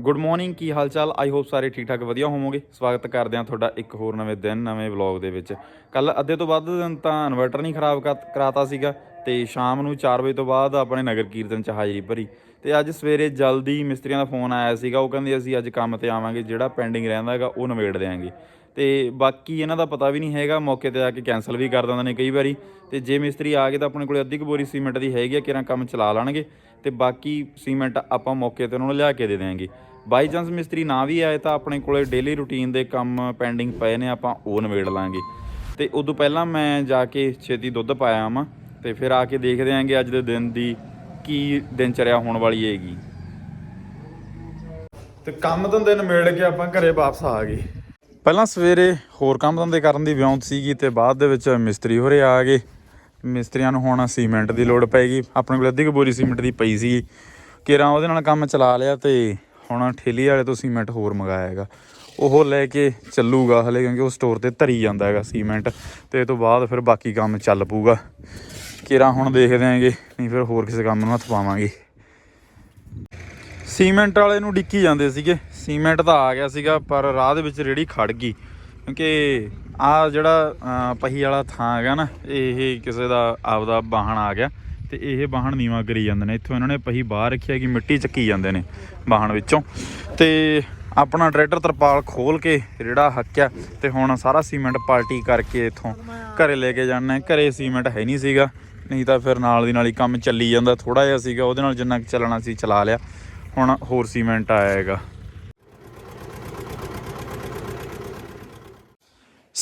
Good morning ਕੀ ਹਾਲ ਚਾਲ I hope ਸਾਰੇ ਠੀਕ ਠਾਕ ਵਧੀਆ ਹੋਵੋਗੇ। ਸਵਾਗਤ ਕਰਦੇ ਹਾਂ ਤੁਹਾਡਾ ਇੱਕ ਹੋਰ ਨਵੇਂ ਦਿਨ, ਨਵੇਂ ਵਲੌਗ ਦੇ ਵਿੱਚ। ਕੱਲ ਅੱਧੇ ਤੋਂ ਵੱਧ ਦਿਨ ਤਾਂ ਇਨਵਰਟਰ ਨਹੀਂ ਖਰਾਬ ਕਰ- ਕਰਾਤਾ ਸੀਗਾ ਤੇ ਸ਼ਾਮ ਨੂੰ 4 ਵਜੇ ਤੋਂ ਬਾਅਦ ਆਪਣੇ ਨਗਰ ਕੀਰਤਨ ਚ ਹਾਜ਼ਰੀ ਭਰੀ। ਤੇ ਅੱਜ ਸਵੇਰੇ ਜਲਦੀ ਮਿਸਤਰੀਆਂ ਦਾ ਫੋਨ ਆਇਆ ਸੀਗਾ, ਉਹ ਕਹਿੰਦੇ ਅਸੀਂ ਅੱਜ ਕੰਮ ਤੇ ਆਵਾਂਗੇ, ਜਿਹੜਾ ਪੈਂਡਿੰਗ ਰਹਿੰਦਾ ਹੈਗਾ, ਉਹ ਨਿਬੇੜ ਦਿਆਂਗੇ। ਤੇ ਬਾਕੀ ਇਹਨਾਂ ਦਾ ਪਤਾ ਵੀ ਨਹੀਂ ਹੈਗਾ, ਮੌਕੇ ਤੇ ਆ ਕੇ ਕੈਨਸਲ ਵੀ ਕਰ ਦਿੰਦੇ ਨੇ ਕਈ ਵਾਰੀ। ਤੇ ਜੇ ਮਿਸਤਰੀ ਆ ਗਏ ਤਾਂ ਆਪਣੇ ਕੋਲੇ ਅੱਧੀ ਕੁ ਬੋਰੀ ਸੀਮੈਂਟ ਦੀ ਹੈਗੀ ਆ ਕਿਰਾਂ ਕੰਮ ਚਲਾ ਲੈਣਗੇ। ਤੇ ਬਾਕੀ ਸੀਮੈਂਟ ਆਪਾਂ ਮੌਕੇ ਤੇ ਉਹਨਾਂ ਨੂੰ ਲਿਆ ਕੇ ਦੇ ਦੇਵਾਂਗੇ ਬਾਈ ਚਾਂਸ ਮਿਸਤਰੀ ਨਾ ਵੀ ਆਏ ਤਾਂ ਆਪਣੇ ਕੋਲੇ ਡੇਲੀ ਰੂਟੀਨ ਦੇ ਕੰਮ ਪੈਂਡਿੰਗ ਪਏ ਨੇ, ਆਪਾਂ ਉਹ ਨਿਬੇੜ ਲਾਂਗੇ। ਤੇ ਉਦੋਂ ਪਹਿਲਾਂ ਮੈਂ ਜਾ ਕੇ ਛੇਤੀ ਦੁੱਧ ਪਾਇਆ ਆਵਾਂ ਤੇ ਫਿਰ ਆ ਕੇ ਦੇਖਦੇ ਆਂਗੇ ਅੱਜ ਦੇ ਦਿਨ ਦੀ ਕੀ ਦਿਨਚਰਿਆ ਹੋਣ ਵਾਲੀ ਹੈਗੀ। ਤੇ ਕੰਮ ਧੰਦੇ ਨਿਬੇੜ ਕੇ ਆਪਾਂ ਘਰੇ ਵਾਪਸ ਆ ਗਏ। ਪਹਿਲਾਂ ਸਵੇਰੇ ਹੋਰ ਕੰਮ ਧੰਦੇ ਕਰਨ ਦੀ ਵਿਉਂਤ ਸੀਗੀ ਤੇ ਬਾਅਦ ਦੇ ਵਿੱਚ ਮਿਸਤਰੀ ਹੋਰੇ ਆ ਗਏ। ਮਿਸਤਰੀਆਂ ਨੂੰ ਹੁਣ ਸੀਮੈਂਟ ਦੀ ਲੋੜ ਪੈਗੀ। ਆਪਣੇ ਕੋਲ ਅੱਧੀ ਕੁ ਬੋਰੀ ਸੀਮੈਂਟ ਦੀ ਪਈ ਸੀ ਕਿਰਾਂ ਉਹਦੇ ਨਾਲ ਕੰਮ ਚਲਾ ਲਿਆ ਤੇ ਹੁਣ ਠੇਲੀ ਵਾਲੇ ਤੋਂ ਸੀਮੈਂਟ ਹੋਰ ਮੰਗਾਇਆ ਹੈਗਾ। ਉਹ ਲੈ ਕੇ ਚੱਲੂਗਾ ਹਲੇ ਕਿਉਂਕਿ ਉਹ ਸਟੋਰ ਤੇ ਧਰੀ ਜਾਂਦਾ ਹੈਗਾ ਸੀਮੈਂਟ ਤੇ ਇਹ ਤੋਂ ਬਾਅਦ ਫਿਰ ਬਾਕੀ ਕੰਮ ਚੱਲ ਪੂਗਾ ਕਿਰਾਂ ਹੁਣ ਦੇਖਦੇ ਆਂਗੇ ਨਹੀਂ ਫਿਰ ਹੋਰ ਕਿਸੇ ਕੰਮ ਨੂੰ ਹੱਥ ਪਾਵਾਂਗੇ। ਸੀਮੈਂਟ ਵਾਲੇ ਨੂੰ ਡਿੱਕੀ ਜਾਂਦੇ ਸੀਗੇ। ਸੀਮੈਂਟ ਤਾਂ ਆ ਗਿਆ ਸੀਗਾ, ਪਰ ਰਾਹ ਦੇ ਵਿੱਚ ਰੇੜੀ ਖੜ ਗਈ। ਕਿਉਂਕਿ ਆ ਜਿਹੜਾ ਪਹੀ ਵਾਲਾ ਥਾਂ ਹੈਗਾ ਨਾ, ਇਹ ਕਿਸੇ ਦਾ ਆਪਦਾ ਵਾਹਣ ਆ ਗਿਆ ਤੇ ਇਹ ਵਾਹਣ ਨੀਵਾ ਕਰੀ ਜਾਂਦੇ ਨੇ। ਇੱਥੋਂ ਇਹਨਾਂ ਨੇ ਪਹੀ ਬਾਹਰ ਰੱਖਿਆ ਕਿ ਮਿੱਟੀ ਚੱਕੀ ਜਾਂਦੇ ਨੇ ਵਾਹਣ ਵਿੱਚੋਂ। ਤੇ ਆਪਣਾ ਟਰੈਕਟਰ ਤਰਪਾਲ ਖੋਲ ਕੇ ਰੇੜਾ ਹੱਕਿਆ ਤੇ ਹੁਣ ਸਾਰਾ ਸੀਮੈਂਟ ਪਾਲਟੀ ਕਰਕੇ ਇੱਥੋਂ ਘਰੇ ਲੈ ਕੇ ਜਾਣਾ ਹੈ। ਘਰੇ ਸੀਮੈਂਟ ਹੈ ਨਹੀਂ ਸੀਗਾ, ਨਹੀਂ ਤਾਂ ਫਿਰ ਨਾਲ ਦੀ ਨਾਲ ਹੀ ਕੰਮ ਚੱਲੀ ਜਾਂਦਾ। ਥੋੜਾ ਜਿਹਾ ਸੀਗਾ, ਉਹਦੇ ਨਾਲ ਜਿੰਨਾ ਕੁ ਚੱਲਣਾ ਸੀ ਚਲਾ ਲਿਆ। ਹੁਣ ਹੋਰ ਸੀਮੈਂਟ ਆਇਆ ਹੈਗਾ।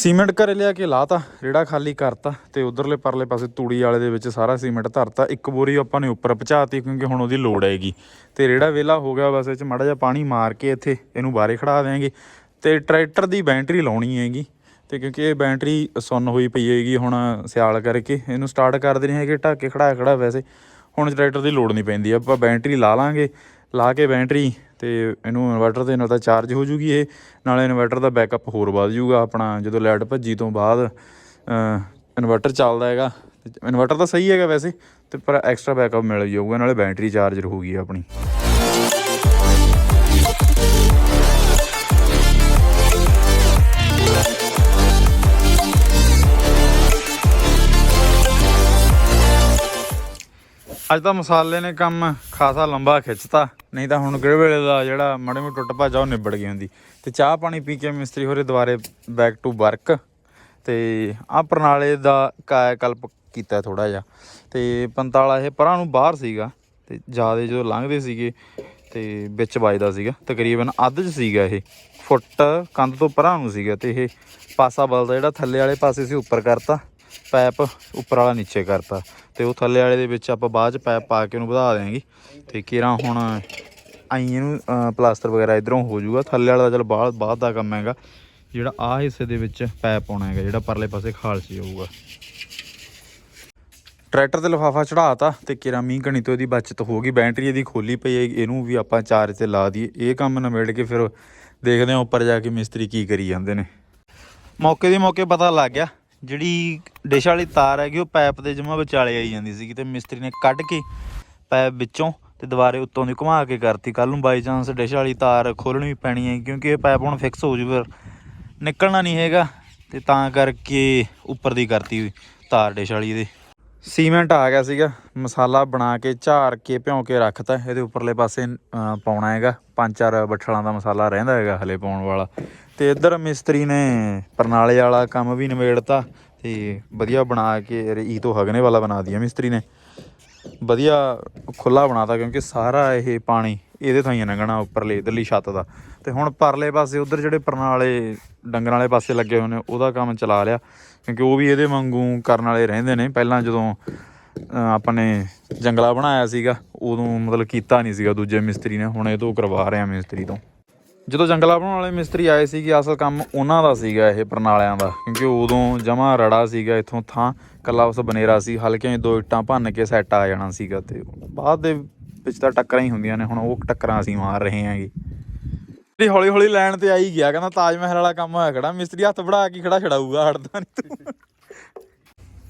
ਸੀਮੈਂਟ ਘਰੇ ਲਿਆ ਕੇ ਲਾਤਾ, ਰੇੜਾ ਖਾਲੀ ਕਰਤਾ ਤੇ ਉਧਰਲੇ ਪਰਲੇ ਪਾਸੇ ਤੂੜੀ ਵਾਲੇ ਦੇ ਵਿੱਚ ਸਾਰਾ ਸੀਮੈਂਟ ਧਰਤਾ। ਇੱਕ ਬੋਰੀ ਆਪਾਂ ਨੇ ਉੱਪਰ ਪਹੁੰਚਾਤੀ ਕਿਉਂਕਿ ਹੁਣ ਉਹਦੀ ਲੋੜ ਹੈਗੀ। ਤੇ ਰੇੜਾ ਵੇਲਾ ਹੋ ਗਿਆ ਬਸ, ਇਹ ਚ ਮਾੜਾ ਜਿਹਾ ਪਾਣੀ ਮਾਰ ਕੇ ਇੱਥੇ ਇਹਨੂੰ ਬਾਰੇ ਖੜਾ ਦੇਾਂਗੇ ਤੇ ਟਰੈਕਟਰ ਦੀ ਬੈਟਰੀ ਲਾਉਣੀ ਹੈਗੀ। ਤੇ ਕਿਉਂਕਿ ਇਹ ਬੈਟਰੀ ਸੁੰਨ ਹੋਈ ਪਈ ਹੈਗੀ ਹੁਣ ਸਿਆਲ ਕਰਕੇ, ਇਹਨੂੰ ਸਟਾਰਟ ਕਰਦੇ ਨਹੀਂ ਹੈਗੇ, ਢੱਕ ਕੇ ਖੜਾ ਖੜਾ ਵੈਸੇ। ਹੁਣ ਟਰੈਕਟਰ ਦੀ ਲੋੜ ਨਹੀਂ ਪੈਂਦੀ, ਆਪਾਂ ਬੈਟਰੀ ਲਾ ਲਾਂਗੇ। ਲਾ ਕੇ ਬੈਟਰੀ ਤੇ ਇਹਨੂੰ ਇਨਵਰਟਰ ਦੇ ਨਾਲ ਤਾਂ ਚਾਰਜ ਹੋ ਜੂਗੀ ਇਹ, ਨਾਲੇ ਇਨਵਰਟਰ ਦਾ ਬੈਕਅਪ ਹੋਰ ਵੱਧ ਜੂਗਾ ਆਪਣਾ, ਜਦੋਂ ਲਾਈਟ ਭੱਜੀ ਤੋਂ ਬਾਅਦ ਇਨਵਰਟਰ ਚੱਲਦਾ ਹੈਗਾ। ਇਨਵਰਟਰ ਤਾਂ ਸਹੀ ਹੈਗਾ ਵੈਸੇ, ਤੇ ਪਰ ਐਕਸਟਰਾ ਬੈਕਅਪ ਮਿਲ ਜਾਊਗਾ, ਨਾਲੇ ਬੈਟਰੀ ਚਾਰਜ ਰਹੂਗੀ ਆਪਣੀ। ਅੱਜ ਤਾਂ ਮਸਾਲੇ ਨੇ ਕੰਮ ਖਾਸਾ ਲੰਬਾ ਖਿੱਚਤਾ, ਨਹੀਂ ਤਾਂ ਹੁਣ ਕਿਹੜੇ ਵੇਲੇ ਦਾ ਜਿਹੜਾ ਮੜੇ ਮੋਟੇ ਟੁੱਟ ਭਾਜਾ ਉਹ ਨਿਬੜ ਗਈ ਹੁੰਦੀ। ਤੇ ਚਾਹ ਪਾਣੀ ਪੀ ਕੇ ਮਿਸਤਰੀ ਹੋਰੇ ਦੁਬਾਰੇ ਬੈਕ ਟੂ ਵਰਕ ਤੇ ਆ ਪ੍ਰਣਾਲੇ ਦਾ ਕਾਇਆ ਕਲਪ ਕੀਤਾ ਥੋੜਾ ਜਿਹਾ। ਤੇ ਪੰਤਾਲਾ ਇਹ ਪਰਾਂ ਨੂੰ ਬਾਹਰ ਸੀਗਾ, ਤੇ ਜਿਆਦੇ ਜਦੋਂ ਲੰਘਦੇ ਸੀਗੇ, ਤੇ ਵਿੱਚ ਵੱਜਦਾ ਸੀਗਾ। ਤਕਰੀਬਨ ਅੱਧ 'ਚ ਸੀਗਾ ਇਹ। ਫੁੱਟ ਕੰਧ ਤੋਂ ਪਰਾਂ ਨੂੰ ਸੀਗਾ ਤੇ ਇਹ ਪਾਸਾ ਬਲਦਾ ਜਿਹੜਾ ਥੱਲੇ ਵਾਲੇ ਪਾਸੇ ਸੀ, ਉੱਪਰ ਕਰਤਾ। ਪੈਪ ਉੱਪਰ ਵਾਲਾ ਨੀਚੇ ਕਰਤਾ ਤੇ ਉਹ ਥੱਲੇ ਵਾਲੇ ਦੇ ਵਿੱਚ ਆਪਾਂ ਬਾਅਦ ਚ ਪੈਪ ਪਾ ਕੇ ਉਹਨੂੰ ਵਧਾ ਦੇਾਂਗੇ ਤੇ ਕਿਰਾਂ ਹੁਣ ਆਈ ਇਹਨੂੰ ਪਲਾਸਟਰ ਵਗੈਰਾ ਇਧਰੋਂ ਹੋ ਜਾਊਗਾ। ਥੱਲੇ ਵਾਲਾ ਤਾਂ ਚਲ ਬਾਅਦ ਬਾਅਦ ਦਾ ਕੰਮ ਹੈਗਾ। ਜਿਹੜਾ ਆ ਹਿੱਸੇ ਦੇ ਵਿੱਚ ਪੈਪ ਪਾਉਣਾ ਹੈਗਾ, ਜਿਹੜਾ ਪਰਲੇ ਪਾਸੇ ਖਾਲਸੀ ਹੋਊਗਾ। ਟਰੈਕਟਰ ਤੇ ਲਫਾਫਾ ਚੜਾਤਾ ਤੇ ਕਿਰਾਂ ਮੀਂਹ ਘਣੀ ਤੋਂ ਇਹਦੀ ਬਚਤ ਹੋ ਗਈ। ਬੈਟਰੀ ਇਹਦੀ ਖੋਲੀ ਪਈ ਹੈ, ਇਹਨੂੰ ਵੀ ਆਪਾਂ ਚਾਰਜ ਤੇ ਲਾ ਦਈਏ। ਇਹ ਕੰਮ ਨਿਬੇੜ ਕੇ ਫਿਰ ਦੇਖਦੇ ਹਾਂ ਉੱਪਰ ਜਾ ਕੇ ਮਿਸਤਰੀ ਕੀ ਕਰੀ ਜਾਂਦੇ ਨੇ। ਮੌਕੇ ਦੀ ਮੌਕੇ ਪਤਾ ਲੱਗ ਗਿਆ। ਜਿਹੜੀ ਡਿਸ਼ ਵਾਲੀ ਤਾਰ ਹੈਗੀ, ਉਹ ਪਾਈਪ ਦੇ ਜਮਾ ਵਿਚਾਲੇ ਆਈ ਜਾਂਦੀ ਸੀ ਤੇ ਮਿਸਤਰੀ ਨੇ ਕੱਢ ਕੇ ਪਾਈਪ ਵਿੱਚੋਂ ਤੇ ਦੁਬਾਰੇ ਉੱਤੋਂ ਦੀ ਘੁਮਾ ਕੇ ਕਰਤੀ। ਕੱਲ ਨੂੰ ਬਾਈ ਚਾਂਸ ਡਿਸ਼ ਵਾਲੀ ਤਾਰ ਖੋਲਣੀ ਵੀ ਪੈਣੀ ਹੈ, ਕਿਉਂਕਿ ਇਹ ਪਾਈਪ ਹੁਣ ਫਿਕਸ ਹੋ ਜੂ, ਫਿਰ ਨਿਕਲਣਾ ਨਹੀਂ ਹੈਗਾ ਤੇ ਤਾਂ ਕਰਕੇ ਉੱਪਰ ਦੀ ਕਰਤੀ ਤਾਰ ਡਿਸ਼ ਵਾਲੀ ਦੇ ਸੀਮੈਂਟ ਆ ਗਿਆ ਸੀਗਾ, ਮਸਾਲਾ ਬਣਾ ਕੇ ਝਾਰ ਕੇ ਭਿਉਂ ਕੇ ਰੱਖਤਾ। ਇਹਦੇ ਉੱਪਰਲੇ ਪਾਸੇ ਪਾਉਣਾ ਹੈਗਾ। ਪੰਜ ਚਾਰ ਬੱਠਲਾਂ ਦਾ ਮਸਾਲਾ ਰਹਿੰਦਾ ਹੈਗਾ ਹਲੇ ਪਾਉਣ ਵਾਲਾ। ਤੇ ਇੱਧਰ ਮਿਸਤਰੀ ਨੇ ਪਰਨਾਲੇ ਵਾਲਾ ਕੰਮ ਵੀ ਨਿਬੇੜਤਾ ਤੇ ਵਧੀਆ ਬਣਾ ਕੇ ਈ ਤੋਂ ਹਗਨੇ ਵਾਲਾ ਬਣਾ ਦਿਆ ਮਿਸਤਰੀ ਨੇ। ਵਧੀਆ ਖੁੱਲਾ ਬਣਾਤਾ ਕਿਉਂਕਿ ਸਾਰਾ ਇਹ ਪਾਣੀ ਇਹਦੇ ਥਾਂ ਹੀ ਲੰਘਣਾ ਉੱਪਰਲੇ, ਇਧਰਲੀ ਛੱਤ ਦਾ। ਤੇ ਹੁਣ ਪਰਲੇ ਪਾਸੇ ਉਧਰ ਜਿਹੜੇ ਪਰਨਾਲੇ ਡੰਗਰਾਂ ਵਾਲੇ ਪਾਸੇ ਲੱਗੇ ਹੋਏ ਨੇ, ਉਹਦਾ ਕੰਮ ਚਲਾ ਲਿਆ। ਕਿਉਂਕਿ ਉਹ ਵੀ ਇਹਦੇ ਵਾਂਗੂ ਕਰਨ ਵਾਲੇ ਰਹਿੰਦੇ ਨੇ। ਪਹਿਲਾਂ ਜਦੋਂ ਆਪਣੇ ਜੰਗਲਾ ਬਣਾਇਆ ਸੀਗਾ, ਉਦੋਂ ਮਤਲਬ ਕੀਤਾ ਨਹੀਂ ਸੀਗਾ ਦੂਜੇ ਮਿਸਤਰੀ ਨੇ। ਹੁਣ ਇਹ ਤੋਂ ਕਰਵਾ ਰਿਹਾ ਮਿਸਤਰੀ ਤੋਂ। ਜਦੋਂ ਜੰਗਲਾ ਬਣਾਉਣ ਵਾਲੇ ਮਿਸਤਰੀ ਆਏ ਸੀਗੇ, ਅਸਲ ਕੰਮ ਉਹਨਾਂ ਦਾ ਸੀਗਾ ਇਹ ਪਰਨਾਲਿਆਂ ਦਾ, ਕਿਉਂਕਿ ਉਦੋਂ ਜਮਾ ਰੜਾ ਸੀਗਾ, ਇੱਥੋਂ ਥਾਂ ਕੱਲਾ ਉਸ ਬਨੇਰਾ ਸੀ ਹਲਕਿਆਂ ਦੋ ਇੱਟਾਂ ਭੰਨ ਕੇ ਸੈੱਟ ਆ ਜਾਣਾ ਸੀਗਾ ਤੇ ਬਾਅਦ ਦੇ ਵਿੱਚ ਤਾਂ ਟੱਕਰਾਂ ਹੀ ਹੁੰਦੀਆਂ ਨੇ, ਹੁਣ ਉਹ ਟੱਕਰਾਂ ਅਸੀਂ ਮਾਰ ਰਹੇ ਹਾਂਗੇ। ਜਿਹੜੀ ਹੌਲੀ ਹੌਲੀ ਲੈਣ ਤੇ ਆਈ ਗਿਆ, ਕਹਿੰਦਾ ਤਾਜ ਮਹਿਲ ਵਾਲਾ ਕੰਮ ਹੋਇਆ ਖੜਾ, ਮਿਸਤਰੀ ਹੱਥ ਬੜਾ ਕੇ ਖੜਾ ਛੜਾਊਗਾ ਹਟਦਾ ਨਹੀਂ ਤੂੰ।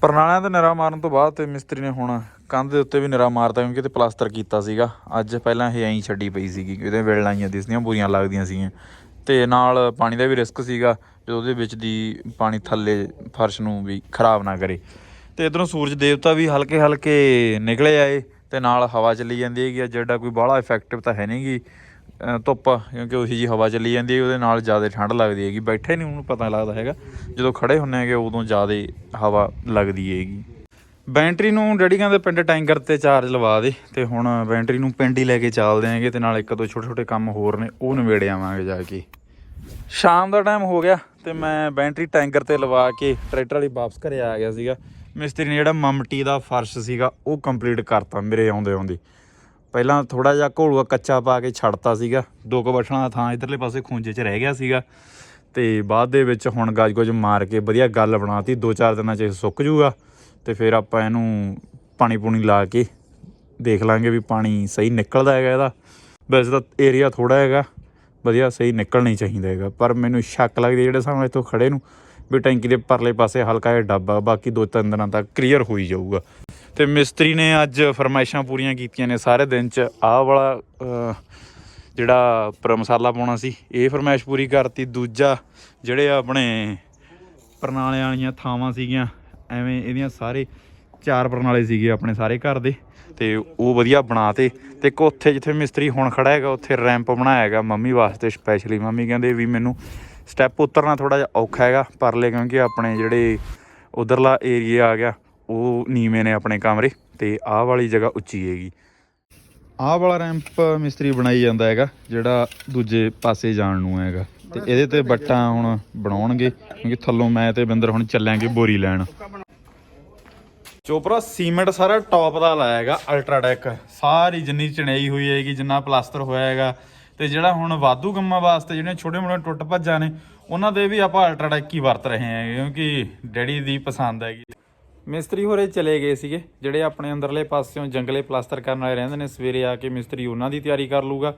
ਪਰਨਾਲਿਆਂ ਤੇ ਨਿਰਾ ਮਾਰਨ ਤੋਂ ਬਾਅਦ ਤੇ ਮਿਸਤਰੀ ਨੇ ਹੁਣ ਕੰਧ ਦੇ ਉੱਤੇ ਵੀ ਨਿਰਾ ਮਾਰਤਾ ਕਿਉਂਕਿ ਤੇ ਪਲਾਸਟਰ ਕੀਤਾ ਸੀਗਾ। ਅੱਜ ਪਹਿਲਾਂ ਇਹ ਐਂ ਛੱਡੀ ਪਈ ਸੀਗੀ ਇਹਦੇ ਵੇਲ ਲਾਈਆਂ ਦਿਸਦੀਆਂ ਬੁਰੀਆਂ ਲੱਗਦੀਆਂ ਸੀਗੀਆਂ। ਤੇ ਨਾਲ ਪਾਣੀ ਦਾ ਵੀ ਰਿਸਕ ਸੀਗਾ, ਜਦੋਂ ਉਹਦੇ ਵਿੱਚ ਦੀ ਪਾਣੀ ਥੱਲੇ ਫਰਸ਼ ਨੂੰ ਵੀ ਖਰਾਬ ਨਾ ਕਰੇ। ਤੇ ਇਧਰੋਂ ਸੂਰਜ ਦੇਵਤਾ ਵੀ ਹਲਕੇ ਹਲਕੇ ਨਿਕਲੇ ਆਏ ਤੇ ਨਾਲ ਹਵਾ ਚੱਲੀ ਜਾਂਦੀ ਹੈਗੀ ਜਿਹੜਾ ਕੋਈ ਬਾਹਲਾ ਇਫੈਕਟਿਵ ਤਾਂ ਹੈ ਨਹੀਂਗੀ ਅਹ ਧੁੱਪ, ਕਿਉਂਕਿ ਉਹੀ ਜੀ ਹਵਾ ਚੱਲੀ ਜਾਂਦੀ ਹੈ, ਉਹਦੇ ਨਾਲ ਜ਼ਿਆਦਾ ਠੰਡ ਲੱਗਦੀ ਹੈਗੀ। ਬੈਠੇ ਨਹੀਂ ਉਹਨੂੰ ਪਤਾ ਲੱਗਦਾ ਹੈਗਾ। ਜਦੋਂ ਖੜੇ ਹੁੰਨੇ ਹੈਗੇ, ਉਦੋਂ ਜ਼ਿਆਦਾ ਹਵਾ ਲੱਗਦੀ ਹੈਗੀ। ਬੈਟਰੀ ਨੂੰ ਡੈਡੀ ਕਹਿੰਦੇ ਪਿੰਡ ਟੈਂਕਰ ਤੇ ਚਾਰਜ ਲਵਾ ਦੇ, ਤੇ ਹੁਣ ਬੈਟਰੀ ਨੂੰ ਪਿੰਡ ਹੀ ਲੈ ਕੇ ਚੱਲਦੇ ਆਂਗੇ ਤੇ ਨਾਲ ਇੱਕ ਦੋ ਛੋਟੇ ਛੋਟੇ ਕੰਮ ਹੋਰ ਨੇ, ਉਹ ਨਿਬੇੜੇ ਆਵਾਂਗੇ ਜਾ ਕੇ। ਸ਼ਾਮ ਦਾ ਟਾਈਮ ਹੋ ਗਿਆ, ਤੇ ਮੈਂ ਬੈਟਰੀ ਟੈਂਕਰ ਤੇ ਲਵਾ ਕੇ ਟਰੈਕਟਰ ਵਾਲੀ ਵਾਪਸ ਘਰੇ ਆ ਗਿਆ ਸੀਗਾ। ਮਿਸਤਰੀ ਨੇ ਜਿਹੜਾ ਮਮਟੀ ਦਾ ਫਰਸ਼ ਸੀਗਾ, ਉਹ ਕੰਪਲੀਟ ਕਰਤਾ ਮੇਰੇ ਆਉਂਦੇ ਆਉਂਦੇ ਪਹਿਲਾਂ ਥੋੜਾ ਜਿਹਾ ਘੋਲੂਆ ਕੱਚਾ ਪਾ ਕੇ ਛੱਡਤਾ ਸੀਗਾ। ਦੋ ਕੁ ਬੈਠਣਾ ਦਾ ਥਾਂ ਇਧਰਲੇ ਪਾਸੇ ਖੂੰਜੇ 'ਚ ਰਹਿ ਗਿਆ ਸੀਗਾ। ਤੇ ਬਾਅਦ ਦੇ ਵਿੱਚ ਹੁਣ ਗੱਜ ਗੁੱਜ ਮਾਰ ਕੇ ਵਧੀਆ ਗੱਲ ਬਣਾਤੀ। ਦੋ ਚਾਰ ਦਿਨਾਂ 'ਚ ਇਹ ਸੁੱਕ ਜੂਗਾ ਤੇ ਫਿਰ ਆਪਾਂ ਇਹਨੂੰ ਪਾਣੀ ਪੂਣੀ ਲਾ ਕੇ ਦੇਖ ਲਾਂਗੇ ਵੀ ਪਾਣੀ ਸਹੀ ਨਿਕਲਦਾ ਹੈਗਾ ਇਹਦਾ। ਵੈਸੇ ਤਾਂ ਏਰੀਆ ਥੋੜਾ ਹੈਗਾ, ਵਧੀਆ ਸਹੀ ਨਿਕਲਣੀ ਚਾਹੀਦਾ ਹੈਗਾ। ਪਰ ਮੈਨੂੰ ਸ਼ੱਕ ਲੱਗਦੀ ਜਿਹੜੇ ਸਾਹਮਣੇ ਇੱਥੋਂ ਖੜੇ ਨੂੰ ਵੀ ਟੈਂਕੀ ਦੇ ਪਰਲੇ ਪਾਸੇ ਹਲਕਾ ਜਿਹਾ ਡੱਬਾ, ਬਾਕੀ ਦੋ ਤਿੰਨ ਦਿਨਾਂ ਤੱਕ ਕਲੀਅਰ ਹੋਈ ਜਾਊਗਾ। ਤੇ ਮਿਸਤਰੀ ਨੇ ਅੱਜ ਫਰਮਾਇਸ਼ਾਂ ਪੂਰੀਆਂ ਕੀਤੀਆਂ ਨੇ ਸਾਰੇ ਦਿਨ ਚ। ਆਹ ਵਾਲਾ ਜਿਹੜਾ ਪਰ ਮਸਾਲਾ ਪਾਉਣਾ ਸੀ, ਇਹ ਫਰਮਾਇਸ਼ ਪੂਰੀ ਕਰਤੀ। ਦੂਜਾ, ਜਿਹੜੇ ਆਪਣੇ ਪਰਨਾਲਿਆਂ ਵਾਲੀਆਂ ਥਾਵਾਂ ਸੀਗੀਆਂ, ਐਵੇਂ ਇਹਦੀਆਂ ਸਾਰੇ ਚਾਰ ਪ੍ਰਣਾਲੇ ਸੀਗੇ ਆਪਣੇ ਸਾਰੇ ਘਰ ਦੇ। ਤੇ ਉਹ ਵਧੀਆ ਬਣਾਤੇ। ਤੇ ਇੱਕ ਉੱਥੇ ਜਿੱਥੇ ਮਿਸਤਰੀ ਹੁਣ ਖੜਾ ਹੈਗਾ, ਉੱਥੇ ਰੈਂਪ ਬਣਾਇਆ ਹੈਗਾ ਮੰਮੀ ਵਾਸਤੇ ਸਪੈਸ਼ਲੀ ਮੰਮੀ ਕਹਿੰਦੇ ਵੀ ਮੈਨੂੰ ਸਟੈਪ ਉਤਰਨਾ ਥੋੜਾ ਜਿਹਾ ਔਖਾ ਹੈਗਾ, ਪਰਲੇ ਕਿਉਂਕਿ ਆਪਣੇ ਜਿਹੜੇ ਉਧਰਲਾ ਏਰੀਆ ਆ ਗਿਆ ਉਹ ਨੀਵੇਂ ਨੇ ਆਪਣੇ ਕਮਰੇ ਤੇ ਆਹ ਵਾਲੀ ਜਗ੍ਹਾ ਉੱਚੀ ਹੈਗੀ। ਆਹ ਵਾਲਾ ਰੈਂਪ ਮਿਸਤਰੀ ਬਣਾਈ ਜਾਂਦਾ ਹੈਗਾ ਜਿਹੜਾ ਦੂਜੇ ਪਾਸੇ ਜਾਣ ਨੂੰ ਹੈਗਾ। ਤੇ ਇਹਦੇ ਤੇ ਬੱਟਾਂ ਹੁਣ ਬਣਾਉਣਗੇ ਕਿਉਂਕਿ ਥੱਲੋਂ ਮੈਂ ਤੇ ਬਿੰਦਰ ਹੁਣ ਚੱਲਾਂਗੇ ਬੋਰੀ ਲੈਣ। ਚੋਪਰਾ ਸੀਮੈਂਟ ਸਾਰਾ ਟੌਪ ਦਾ ਲਾਇਆ ਹੈਗਾ ਅਲਟਰਾਟੈਕ ਸਾਰੀ ਜਿੰਨੀ ਚਣਾਈ ਹੋਈ ਹੈਗੀ ਜਿੰਨਾ ਪਲਾਸਟਰ ਹੋਇਆ ਹੈਗਾ ਤੇ ਜਿਹੜਾ ਹੁਣ ਵਾਧੂ ਕੰਮਾਂ ਵਾਸਤੇ ਜਿਹੜੇ ਛੋਟੇ ਮੋਟੇ ਟੁੱਟ ਭੱਜਾਂ ਨੇ ਉਹਨਾਂ ਦੇ ਵੀ ਆਪਾਂ ਅਲਟਰਾਟੈਕ ਹੀ ਵਰਤ ਰਹੇ ਹਾਂ ਕਿਉਂਕਿ ਡੈਡੀ ਦੀ ਪਸੰਦ ਹੈਗੀ। ਮਿਸਤਰੀ ਹੋਰੇ ਚਲੇ ਗਏ ਸੀਗੇ, ਜਿਹੜੇ ਆਪਣੇ ਅੰਦਰਲੇ ਪਾਸਿਓਂ ਜੰਗਲੇ ਪਲਾਸਟਰ ਕਰਨ ਵਾਲੇ ਰਹਿੰਦੇ ਨੇ, ਸਵੇਰੇ ਆ ਕੇ ਮਿਸਤਰੀ ਉਹਨਾਂ ਦੀ ਤਿਆਰੀ ਕਰ ਲੂਗਾ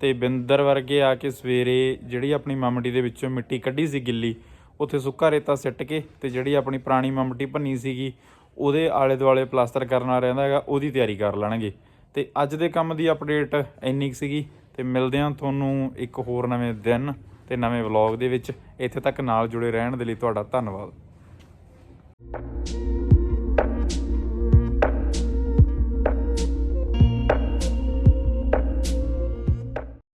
ਤੇ ਬਿੰਦਰ ਵਰਗੇ ਆ ਕੇ ਸਵੇਰੇ ਜਿਹੜੀ ਆਪਣੀ ਮਮਟੀ ਦੇ ਵਿੱਚੋਂ ਮਿੱਟੀ ਕੱਢੀ ਸੀ ਗਿੱਲੀ, ਉੱਥੇ ਸੁੱਕਾ ਰੇਤਾ ਸਿੱਟ ਕੇ ਤੇ ਜਿਹੜੀ ਆਪਣੀ ਪੁਰਾਣੀ ਮਮਟੀ ਭੰਨੀ ਸੀਗੀ, ਉਹਦੇ ਆਲੇ ਦੁਆਲੇ ਪਲਾਸਟਰ ਕਰਨ ਵਾਲਾ ਰਹਿੰਦਾ ਹੈਗਾ, ਉਹਦੀ ਤਿਆਰੀ ਕਰ ਲੈਣਗੇ। ਤੇ ਅੱਜ ਦੇ ਕੰਮ ਦੀ ਅਪਡੇਟ ਇੰਨੀ ਕੁ ਸੀਗੀ, ਤੇ ਮਿਲਦੇ ਹਾਂ ਤੁਹਾਨੂੰ ਇੱਕ ਹੋਰ ਨਵੇਂ ਦਿਨ ਤੇ ਨਵੇਂ ਵਲੌਗ ਦੇ ਵਿੱਚ। ਇੱਥੇ ਤੱਕ ਨਾਲ ਜੁੜੇ ਰਹਿਣ ਦੇ ਲਈ ਤੁਹਾਡਾ ਧੰਨਵਾਦ।